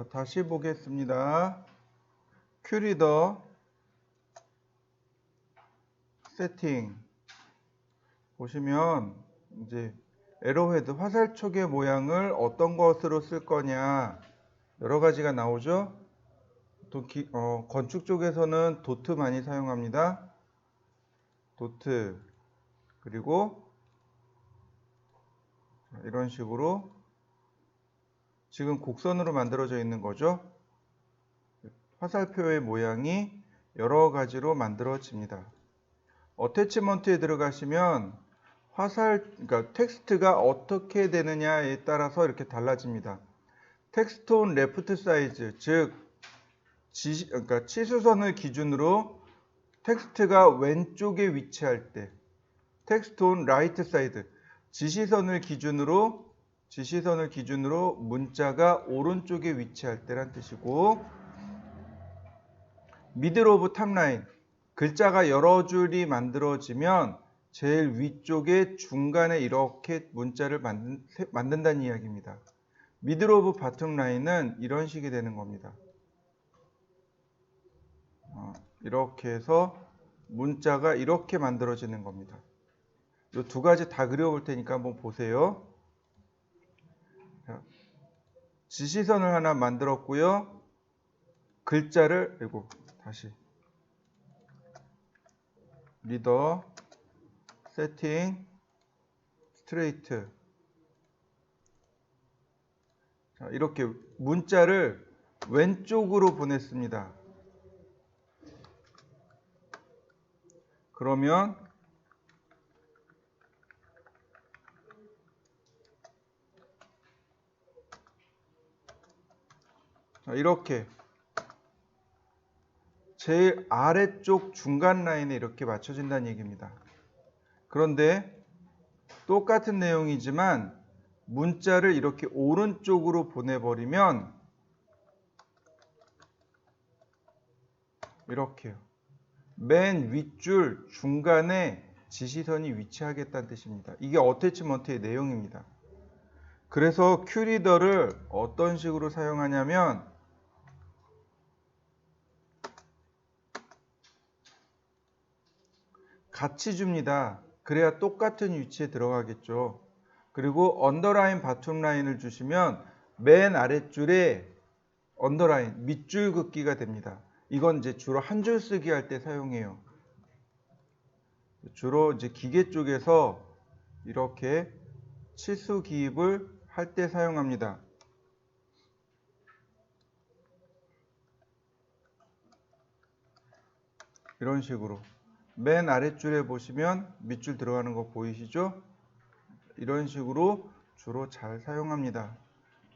자, 다시 보겠습니다. 큐리더 세팅 보시면 이제 에로헤드 화살촉의 모양을 어떤 것으로 쓸 거냐 여러 가지가 나오죠. 또 기- 어, 건축 쪽에서는 도트 많이 사용합니다. 도트 그리고 자, 이런 식으로 지금 곡선으로 만들어져 있는 거죠. 화살표의 모양이 여러 가지로 만들어집니다. 어태치먼트에 들어가시면 화살, 그러니까 텍스트가 어떻게 되느냐에 따라서 이렇게 달라집니다. 텍스트 온 레프트 사이즈, 즉, 지, 그러니까 치수선을 기준으로 텍스트가 왼쪽에 위치할 때, 텍스트 온 라이트 사이드, 지시선을 기준으로 지시선을 기준으로 문자가 오른쪽에 위치할 때란 뜻이고 미들 오브 탑라인 글자가 여러 줄이 만들어지면 제일 위쪽에 중간에 이렇게 문자를 만든, 세- 만든다는 이야기입니다. 미들 오브 바텀 라인은 이런 식이 되는 겁니다. 어, 이렇게 해서 문자가 이렇게 만들어지는 겁니다. 이 두 가지 다 그려볼 테니까 한번 보세요. 자, 지시선을 하나 만들었고요. 글자를 이고 다시 리더 세팅 스트레이트 자, 이렇게 문자를 왼쪽으로 보냈습니다. 그러면 자, 이렇게 제일 아래쪽 중간 라인에 이렇게 맞춰진다는 얘기입니다. 그런데 똑같은 내용이지만 문자를 이렇게 오른쪽으로 보내버리면 이렇게요. 맨 윗줄 중간에 지시선이 위치하겠다는 뜻입니다. 이게 어태치먼트의 내용입니다. 그래서 큐리더를 어떤 식으로 사용하냐면 같이 줍니다. 그래야 똑같은 위치에 들어가겠죠. 그리고 언더라인, 바텀 라인을 주시면 맨 아랫줄에 언더라인, 밑줄 긋기가 됩니다. 이건 이제 주로 한 줄 쓰기 할 때 사용해요. 주로 이제 기계 쪽에서 이렇게 치수 기입을 할 때 사용합니다. 이런 식으로 맨 아랫줄에 보시면 밑줄 들어가는 거 보이시죠? 이런 식으로 주로 잘 사용합니다.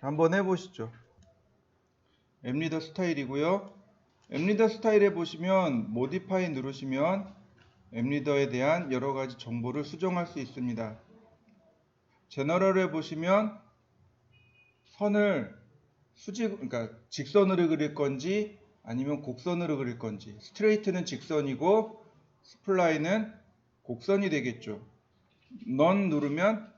자, 한번 해보시죠. 앱리더 스타일이고요. 앱리더 스타일에 보시면 모디파이 누르시면 앱리더에 대한 여러 가지 정보를 수정할 수 있습니다. 제너럴에 보시면 선을 수직, 그러니까 직선으로 그릴 건지 아니면 곡선으로 그릴 건지 스트레이트는 직선이고 스플라인은 곡선이 되겠죠. 넌 누르면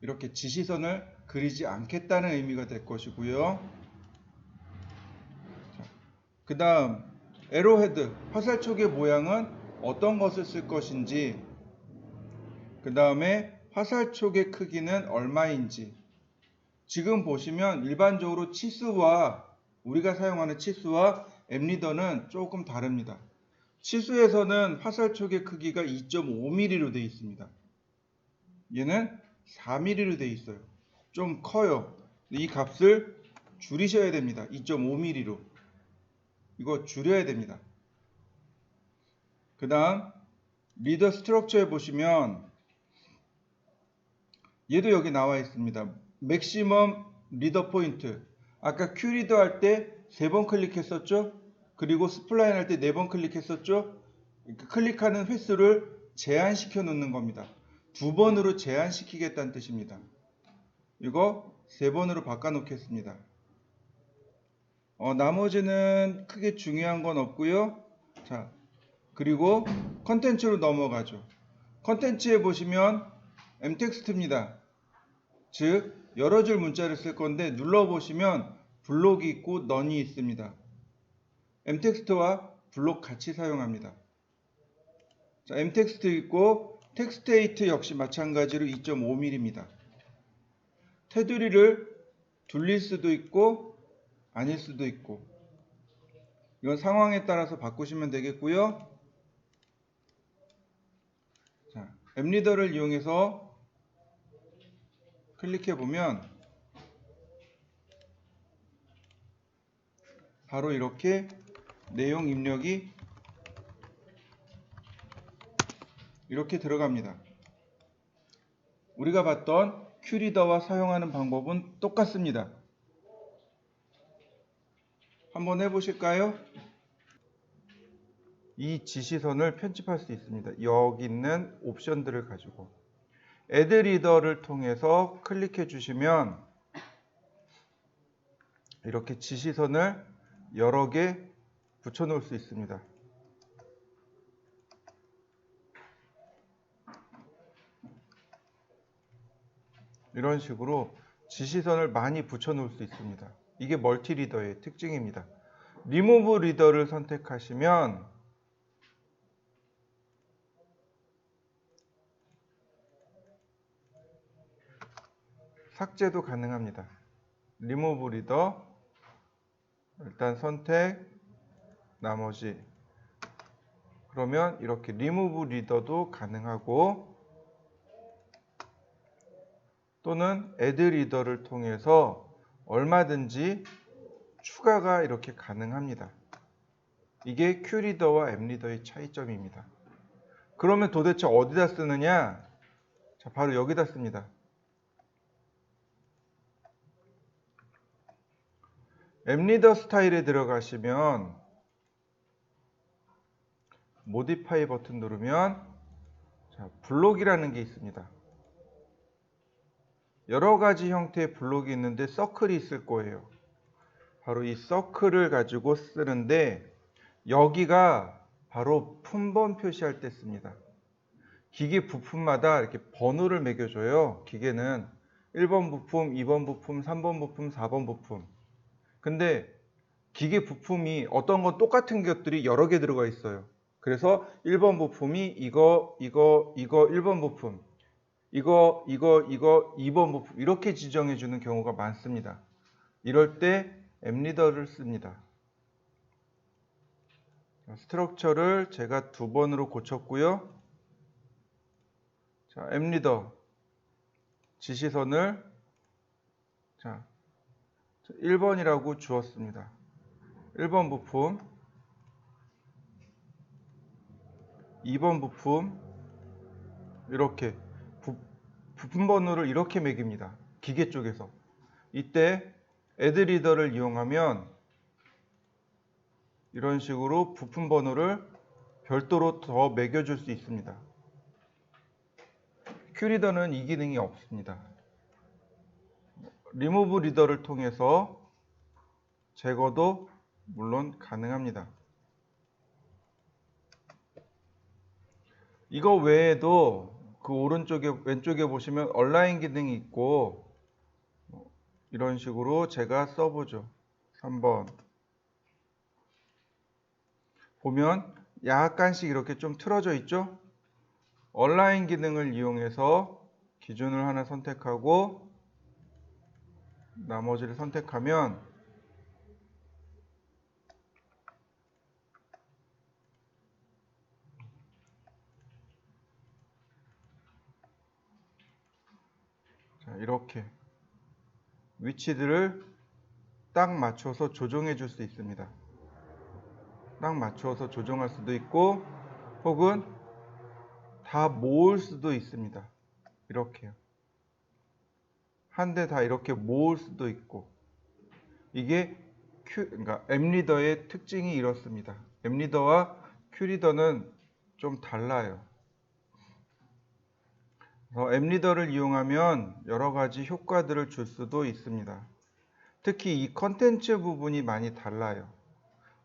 이렇게 지시선을 그리지 않겠다는 의미가 될 것이고요. 그 다음 에로헤드 화살촉의 모양은 어떤 것을 쓸 것인지 그 다음에 화살촉의 크기는 얼마인지 지금 보시면 일반적으로 치수와 우리가 사용하는 치수와 앱리더는 조금 다릅니다. 치수에서는 화살촉의 크기가 2.5mm로 되어 있습니다. 얘는 4mm로 되어 있어요. 좀 커요. 이 값을 줄이셔야 됩니다. 2.5mm로. 이거 줄여야 됩니다. 그 다음 리더 스트럭처에 보시면 얘도 여기 나와 있습니다. 맥시멈 리더 포인트. 아까 큐 리더 할 때 세 번 클릭했었죠? 그리고 스플라인 할 때 네 번 클릭했었죠? 그 클릭하는 횟수를 제한시켜 놓는 겁니다. 두 번으로 제한시키겠다는 뜻입니다. 이거 세 번으로 바꿔 놓겠습니다. 어, 나머지는 크게 중요한 건 없고요. 자, 그리고 컨텐츠로 넘어가죠. 컨텐츠에 보시면 엠텍스트입니다. 즉 여러 줄 문자를 쓸 건데 눌러보시면 블록이 있고 넌이 있습니다. m텍스트와 블록 같이 사용합니다. 자, m텍스트 있고 텍스테이트 역시 마찬가지로 2.5mm입니다. 테두리를 둘릴 수도 있고 아닐 수도 있고 이건 상황에 따라서 바꾸시면 되겠고요. 자, 앱리더를 이용해서 클릭해 보면 바로 이렇게 내용 입력이 이렇게 들어갑니다. 우리가 봤던 큐리더와 사용하는 방법은 똑같습니다. 한번 해보실까요? 이 지시선을 편집할 수 있습니다. 여기 있는 옵션들을 가지고 애드 리더를 통해서 클릭해 주시면 이렇게 지시선을 여러 개 붙여 놓을 수 있습니다. 이런 식으로 지시선을 많이 붙여 놓을 수 있습니다. 이게 멀티 리더의 특징입니다. 리무브 리더를 선택하시면 삭제도 가능합니다. 리무브 리더 일단 선택 나머지 그러면 이렇게 리무브 리더도 가능하고 또는 애드 리더를 통해서 얼마든지 추가가 이렇게 가능합니다. 이게 큐 리더와 앱 리더의 차이점입니다. 그러면 도대체 어디다 쓰느냐? 자, 바로 여기다 씁니다. 앱 리더 스타일에 들어가시면 모디파이 버튼 누르면 자, 블록이라는 게 있습니다. 여러 가지 형태의 블록이 있는데 서클이 있을 거예요. 바로 이 서클을 가지고 쓰는데 여기가 바로 품번 표시할 때 씁니다. 기계 부품마다 이렇게 번호를 매겨줘요. 기계는 1번 부품, 2번 부품, 3번 부품, 4번 부품. 근데 기계 부품이 어떤 건 똑같은 것들이 여러 개 들어가 있어요. 그래서 1번 부품이 이거, 이거, 이거 1번 부품, 이거, 이거, 이거 2번 부품 이렇게 지정해 주는 경우가 많습니다. 이럴 때 앱리더를 씁니다. 스트럭처를 제가 두 번으로 고쳤고요. 자, 앱리더 지시선을 자, 1번이라고 주었습니다. 1번 부품 2번 부품 이렇게 부, 부품 번호를 이렇게 매깁니다. 기계 쪽에서 이때 애드리더를 이용하면 이런 식으로 부품 번호를 별도로 더 매겨줄 수 있습니다. 큐리더는 이 기능이 없습니다. 리무브 리더를 통해서 제거도 물론 가능합니다. 이거 외에도 그 오른쪽에 왼쪽에 보시면 얼라인 기능이 있고 이런 식으로 제가 써보죠. 3번 보면 약간씩 이렇게 좀 틀어져 있죠. 얼라인 기능을 이용해서 기준을 하나 선택하고 나머지를 선택하면 자, 이렇게 위치들을 딱 맞춰서 조정해 줄 수 있습니다. 딱 맞춰서 조정할 수도 있고 혹은 다 모을 수도 있습니다. 이렇게요. 한대다 이렇게 모을 수도 있고 이게 큐, 그러니까 앱리더의 특징이 이렇습니다. 앱리더와 큐리더는 좀 달라요. 앱리더를 이용하면 여러 가지 효과들을 줄 수도 있습니다. 특히 이 컨텐츠 부분이 많이 달라요.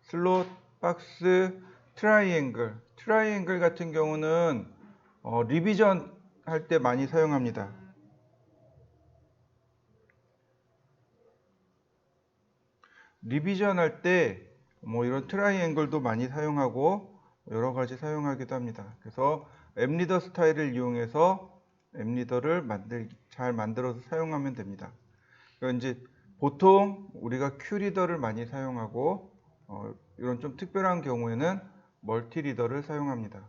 슬롯, 박스, 트라이앵글. 트라이앵글 같은 경우는 어, 리비전 할 때 많이 사용합니다. 리비전 할 때 뭐 이런 트라이앵글도 많이 사용하고 여러 가지 사용하기도 합니다. 그래서 앱 리더 스타일을 이용해서 앱 리더를 만들 잘 만들어서 사용하면 됩니다. 이제 보통 우리가 큐 리더를 많이 사용하고 어, 이런 좀 특별한 경우에는 멀티 리더를 사용합니다.